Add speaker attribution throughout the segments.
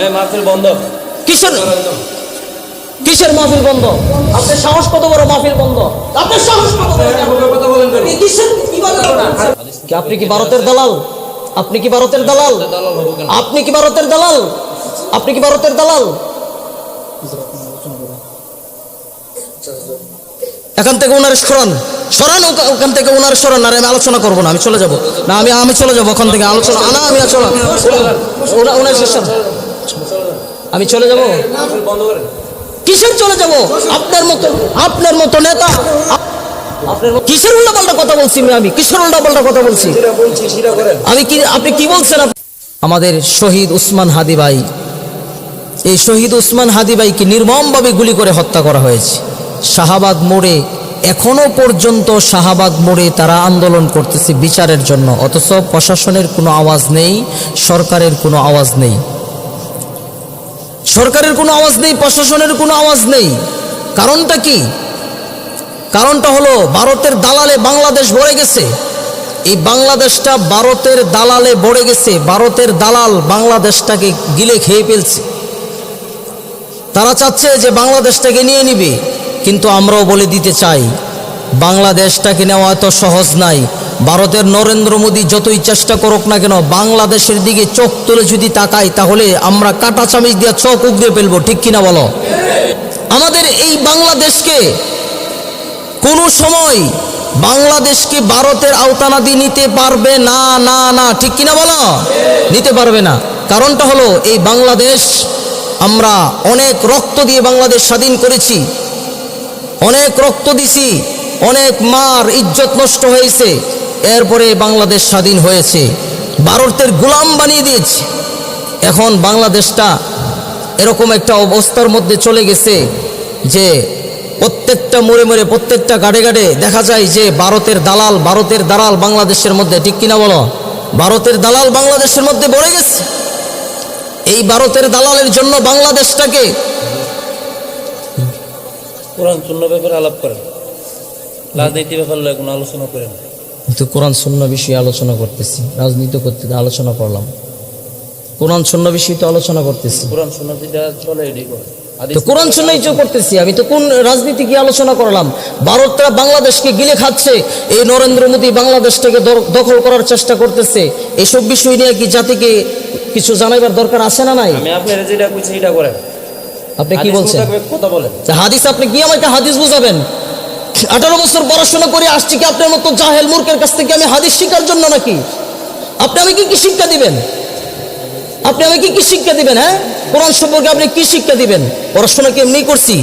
Speaker 1: এই মাহফিল বন্ধ।
Speaker 2: কিসের? কিসের মাহফিল বন্ধ? আপনার সাহস কত বড় মাহফিল বন্ধ? আপনার সাহস কত বড়? আপনি? কি ভারতের দালাল? আপনি কি ভারতের দালাল? আপনি কি ভারতের দালাল? আপনি কি ভারতের দালাল? এখান থেকে ওনার সরান সরান ওখান থেকে ওনার সরান আর আমি আলোচনা করব না আমি চলে যাব। না আমি আমি চলে যাব ওখান থেকে। আলোচনা না আমি চলে। ওনার। আমি চলে যাব? কিসের চলে যাব? আপনার মতো আপনার মতো নেতা। কিসের উল্টা পাল্টা কথা বলছি আমি? কিসের উল্টা পাল্টা কথা বলছি? আমি কি আপনি কি বলছেন আমাদের শহীদ উসমান হাদি ভাই। এই শহীদ উসমান হাদি ভাইকে নির্মমভাবে গুলি করে হত্যা করা হয়েছে। শাহাবাদ মোড়ে, এখনও পর্যন্ত শাহাবাদ মোড়ে তারা আন্দোলন করতেছে বিচারের জন্য। অথচ প্রশাসনের কোনো আওয়াজ নেই, সরকারের কোনো আওয়াজ নেই। সরকারের কোনো আওয়াজ নেই, প্রশাসনের কোনো আওয়াজ নেই। কারণটা কি? কারণটা হলো ভারতের দালালে বাংলাদেশ ভরে গেছে। এই বাংলাদেশটা ভারতের দালালে বড়ে গেছে, ভারতের দালাল বাংলাদেশটাকে গিলে খেয়ে ফেলছে। তারা চাচ্ছে যে বাংলাদেশটাকে নিয়ে নিবে, কিন্তু আমরাও বলে দিতে চাই, বাংলাদেশটাকে নেওয়া এত সহজ নাই। ভারতের নরেন্দ্র মোদী যতই চেষ্টা করুক না কেন, বাংলাদেশের দিকে চোখ তুলে যদি তাকাই, তাহলে আমরা কাটা চামিচ দিয়ে চোখ উগড়ে ফেলব, ঠিক কিনা বলো? আমাদের এই বাংলাদেশকে কোনো সময় বাংলাদেশকে ভারতের আওতানাদি নিতে পারবে না না না, ঠিক কিনা বলো? নিতে পারবে না। কারণটা হলো, এই বাংলাদেশ আমরা অনেক রক্ত দিয়ে বাংলাদেশ স্বাধীন করেছি। অনেক রক্ত দিছি, অনেক মার ইজ্জত নষ্ট হয়েছে। এরপরে বাংলাদেশ স্বাধীন হয়েছে। ভারতের গোলাম বানিয়ে দিয়েছে। এখন বাংলাদেশটা এরকম একটা অবস্থার মধ্যে চলে গেছে যে প্রত্যেকটা মোড়ে মোড়ে, প্রত্যেকটা গাড়ে গাড়ে দেখা যায় যে ভারতের দালাল ভারতের দালাল বাংলাদেশের মধ্যে। ঠিক কিনা বলো? ভারতের দালাল বাংলাদেশের মধ্যে বড়ে গেছে। এই ভারতের দালালের জন্য বাংলাদেশটাকে
Speaker 1: কোরআন ব্যাপারে আলাপ করেন। রাজনীতি ব্যাপারে কোনো আলোচনা করেন।
Speaker 2: কিন্তু কোরআন শূন্য বিষয়ে আলোচনা করতেছি। রাজনীতি করতে আলোচনা করলাম। কোরআন শূন্য বিষয়ে তো আলোচনা করতেছি।
Speaker 1: কোরআন শূন্য চলে
Speaker 2: তো কোরআন শুনেই তো করতেছি। আমি তো কোন রাজনীতি কি আলোচনা করলাম? ভারতটা বাংলাদেশকে গিলে খাচ্ছে। এই নরেন্দ্র মোদী বাংলাদেশটাকে দখল করার চেষ্টা করতেছে। এসব বিষয় নিয়ে কি জাতিকে কিছু জানাইবার দরকার আছে না নাই?
Speaker 1: আমি আপনার যেটা কইছি সেটা করেন।
Speaker 2: আপনি কি বলছেন?
Speaker 1: কথা বলেন।
Speaker 2: হাদিস আপনি কি আমাকে হাদিস বুঝাবেন? আঠারো বছর পড়াশোনা করে আসছি কি আপনার মতো জাহেল মূর্খের কাছ থেকে আমি হাদিস শিখার জন্য নাকি? আপনি আমাকে কি শিক্ষা দিবেন? আপনি আমাকে কি শিক্ষা দিবেন হ্যাঁ? কোরআন সম্পর্কে আপনি কি শিক্ষা দিবেন? পড়াশোনা কি এমনি করছি?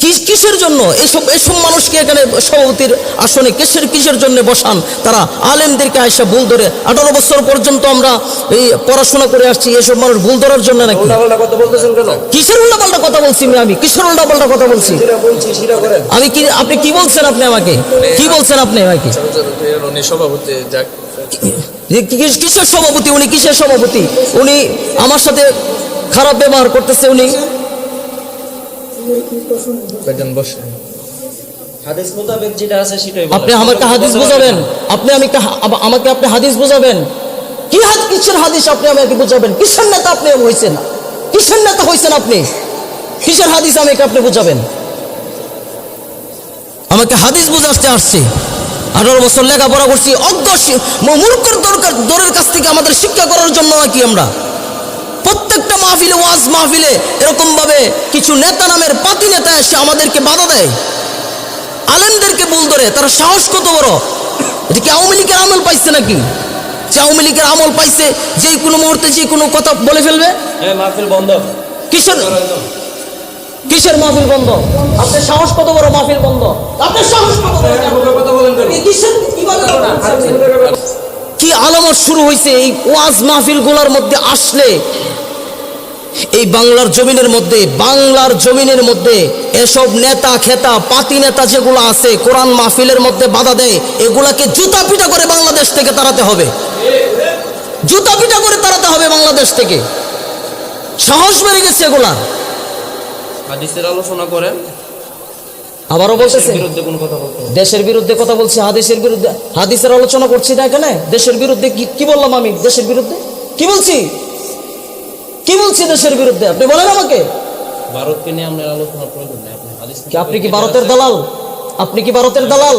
Speaker 2: কিসের জন্য? এসব এসব মানুষকে এখানে সভাপতির আসনে কিসের কিসের জন্য বসান? তারা আলেমদেরকে আয়সা ভুল ধরে আঠারো বছর পর্যন্ত আমরা এই পড়াশোনা করে আসছি এসব মানুষ ভুল ধরার জন্য নাকি? কিসের উল্টাপাল্টা কথা বলছি আমি? কিসের উল্টাপাল্টা কথা বলছি? আমি কি আপনি কি বলছেন আপনি আমাকে? কি বলছেন আপনি আমাকে?
Speaker 3: সভাপতি
Speaker 2: যে কি- কিসের সভাপতি? উনি কিসের সভাপতি? উনি আমার সাথে খারাপ ব্যবহার করতেছে উনি।
Speaker 3: কয়েকজন বসে।
Speaker 1: হাদিস মোতাবেক যেটা আছে সেটাই
Speaker 2: আপনি আমাকে হাদিস বুঝাবেন? আপনি আমি আমাকে আপনি হাদিস বুঝাবেন? কি হাত কিসের হাদিস আপনি আমাকে বুঝাবেন? কিসের নেতা আপনি হয়েছেন কিসের নেতা হয়েছেন আপনি? কিসের হাদিস আমাকে আপনি বুঝাবেন? আমাকে হাদিস বুঝাতে আসছে। আঠারো বছর লেখাপড়া করছি। অজ্ঞ মূর্খর দরকার দরের কাছ থেকে আমাদের শিক্ষা করার জন্য নাকি আমরা? প্রত্যেকটা মাহফিলে ওয়াজ মাহফিলে এরকম ভাবে কিছু নেতা নামের পাতি নেতা এসে আমাদেরকে বাধা দেয়। আলেমদেরকে বল ধরে তারা সাহস কত বড়? এটা কি আওয়ামী লীগের আমল পাইছে নাকি? যে আওয়ামী লীগের আমল পাইছে যে কোনো মুহূর্তে যে কোনো কথা বলে ফেলবে?
Speaker 1: বন্ধ।
Speaker 2: কিসের? কিসের মাহফিল বন্ধ? আপনার সাহস কত বড় মাহফিল বন্ধ? আপনার সাহস কত? কি আলামত শুরু হয়েছে এই ওয়াজ মাহফিলগুলার মধ্যে আসলে এই বাংলার জমিনের মধ্যে বাংলার জমিনের মধ্যে এসব নেতা খেতা পাতি নেতা যেগুলো আছে কোরআন মাহফিলের মধ্যে বাধা দেয় এগুলাকে জুতা পিটা করে বাংলাদেশ থেকে তাড়াতে হবে। জুতা পিটা করে তাড়াতে হবে বাংলাদেশ থেকে। সাহস বেড়ে গেছে এগুলা।
Speaker 1: হাদিসের আলোচনা করেন।
Speaker 2: আবারও বলতেছে। দেশের বিরুদ্ধে কথা বলছি হাদিসের বিরুদ্ধে হাদিসের আলোচনা করছি না এখানে? দেশের বিরুদ্ধে কি কি বললাম আমি? দেশের বিরুদ্ধে? কি বলছি? কি বলছি দেশের বিরুদ্ধে? আপনি বলেন আমাকে।
Speaker 1: ভারতকে নিয়ে আপনার আলোচনার প্রয়োজন নেই আপনি
Speaker 2: কি আপনি কি ভারতের দালাল? আপনি কি ভারতের দালাল?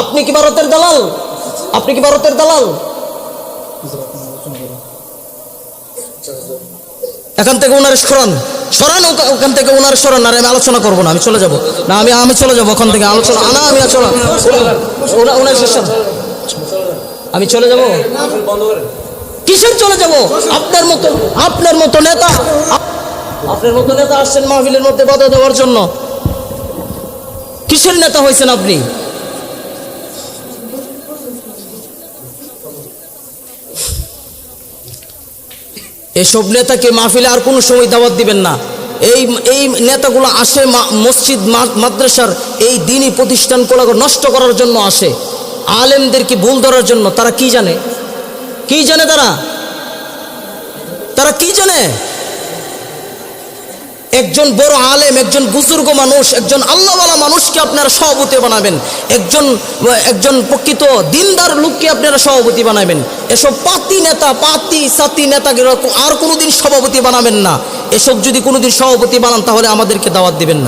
Speaker 2: আপনি কি ভারতের দালাল? আপনি কি ভারতের দালাল? এখান থেকে ওনার সরান সরান ওখান থেকে ওনার সরান আর আমি আলোচনা করব না আমি চলে যাব। না আমি আমি চলে যাব ওখান থেকে। আলোচনা না আমি আলোচনা ওনার আমি চলে যাব? কিসের চলে যাব? আপনার মতো আপনার মতো নেতা। আপনার মতো নেতা আসছেন মাহফিলের মধ্যে বাধা দেওয়ার জন্য। কিসের নেতা হয়েছেন আপনি? এসব নেতাকে মাহফিলে আর কোনো সময় দাওয়াত দিবেন না। এই এই নেতাগুলো আসে মসজিদ মাদ্রাসার এই দিনই প্রতিষ্ঠানগুলো নষ্ট করার জন্য আসে। আলেমদেরকে ভুল ধরার জন্য, তারা কি জানে? কি জানে তারা? তারা কি জানে? একজন বড় আলেম, একজন বুজুর্গ মানুষ, একজন আল্লাহওয়ালা মানুষকে আপনারা সভাপতি বানাবেন। একজন একজন প্রকৃত দিনদার লোককে আপনারা সভাপতি বানাবেন। এসব পাতি নেতা, পাতি সাতি নেতাকে আর কোনোদিন সভাপতি বানাবেন না। এসব যদি কোনোদিন সভাপতি বানান, তাহলে আমাদেরকে দাওয়াত দিবেন না।